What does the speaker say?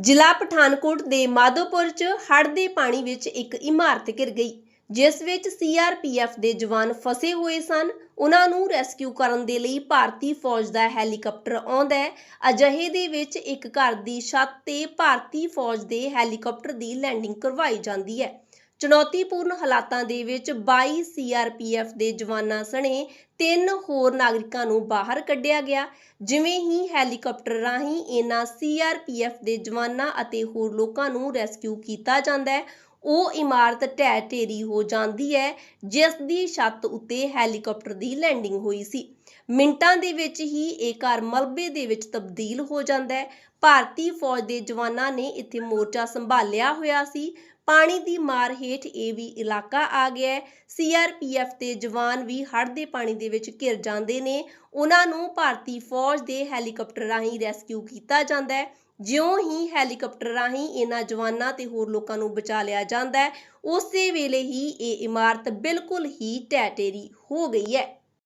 ਜ਼ਿਲ੍ਹਾ ਪਠਾਨਕੋਟ ਦੇ ਮਾਧੋਪੁਰ 'ਚ ਹੜ੍ਹ ਦੇ ਪਾਣੀ ਵਿੱਚ ਇੱਕ ਇਮਾਰਤ ਘਿਰ ਗਈ, ਜਿਸ ਵਿੱਚ ਸੀਆਰਪੀਐਫ ਦੇ ਜਵਾਨ ਫਸੇ ਹੋਏ ਸਨ। ਉਹਨਾਂ ਨੂੰ ਰੈਸਕਿਊ ਕਰਨ ਦੇ ਲਈ ਭਾਰਤੀ ਫੌਜ ਦਾ ਹੈਲੀਕਾਪਟਰ ਆਉਂਦਾ ਹੈ। ਅਜਿਹੇ ਦੇ ਵਿੱਚ ਇੱਕ ਘਰ ਦੀ ਛੱਤ ਤੇ ਭਾਰਤੀ ਫੌਜ ਦੇ ਹੈਲੀਕਾਪਟਰ ਦੀ ਲੈਂਡਿੰਗ ਕਰਵਾਈ ਜਾਂਦੀ ਹੈ। ਚੁਣੌਤੀਪੂਰਨ ਹਾਲਾਤਾਂ ਦੇ ਵਿੱਚ 22 ਸੀਆਰਪੀਐਫ ਦੇ ਜਵਾਨਾਂ ਸਣੇ ਤਿੰਨ ਹੋਰ ਨਾਗਰਿਕਾਂ ਨੂੰ ਬਾਹਰ ਕੱਢਿਆ ਗਿਆ। ਜਿਵੇਂ ਹੀ ਹੈਲੀਕਾਪਟਰ ਰਾਹੀਂ ਇਹਨਾਂ ਸੀਆਰਪੀਐਫ ਦੇ ਜਵਾਨਾਂ ਅਤੇ ਹੋਰ ਲੋਕਾਂ ਨੂੰ ਰੈਸਕਿਊ ਕੀਤਾ ਜਾਂਦਾ ਹੈ, ਉਹ ਇਮਾਰਤ ਢਹਿ ਢੇਰੀ ਹੋ ਜਾਂਦੀ ਹੈ, ਜਿਸ ਦੀ ਛੱਤ ਉੱਤੇ ਹੈਲੀਕਾਪਟਰ ਦੀ ਲੈਂਡਿੰਗ ਹੋਈ ਸੀ। ਮਿੰਟਾਂ ਦੇ ਵਿੱਚ ਹੀ ਇਹ ਘਰ ਮਲਬੇ ਦੇ ਵਿੱਚ ਤਬਦੀਲ ਹੋ ਜਾਂਦਾ ਹੈ। ਭਾਰਤੀ ਫੌਜ ਦੇ ਜਵਾਨਾਂ ਨੇ ਇੱਥੇ ਮੋਰਚਾ ਸੰਭਾਲਿਆ ਹੋਇਆ ਸੀ। ਪਾਣੀ ਦੀ ਮਾਰ ਹੇਠ ਇਹ ਵੀ ਇਲਾਕਾ ਆ ਗਿਆ ਹੈ। ਸੀਆਰਪੀਐਫ ਦੇ ਜਵਾਨ ਵੀ ਹੜ੍ਹ ਦੇ ਪਾਣੀ ਦੇ ਵਿੱਚ ਘਿਰ ਜਾਂਦੇ ਨੇ। ਉਹਨਾਂ ਨੂੰ ਭਾਰਤੀ ਫੌਜ ਦੇ ਹੈਲੀਕਾਪਟਰ ਰਾਹੀਂ ਰੈਸਕਿਊ ਕੀਤਾ ਜਾਂਦਾ ਹੈ। ਜਿਉਂ ਹੀ ਹੈਲੀਕਾਪਟਰ ਰਾਹੀਂ ਇਹਨਾਂ ਜਵਾਨਾਂ ਤੇ ਹੋਰ ਲੋਕਾਂ ਨੂੰ ਬਚਾ ਲਿਆ ਜਾਂਦਾ ਹੈ, ਉਸੇ ਵੇਲੇ ਹੀ ਇਹ ਇਮਾਰਤ ਬਿਲਕੁਲ ਹੀ ਟੈਟੇਰੀ ਹੋ ਗਈ ਹੈ।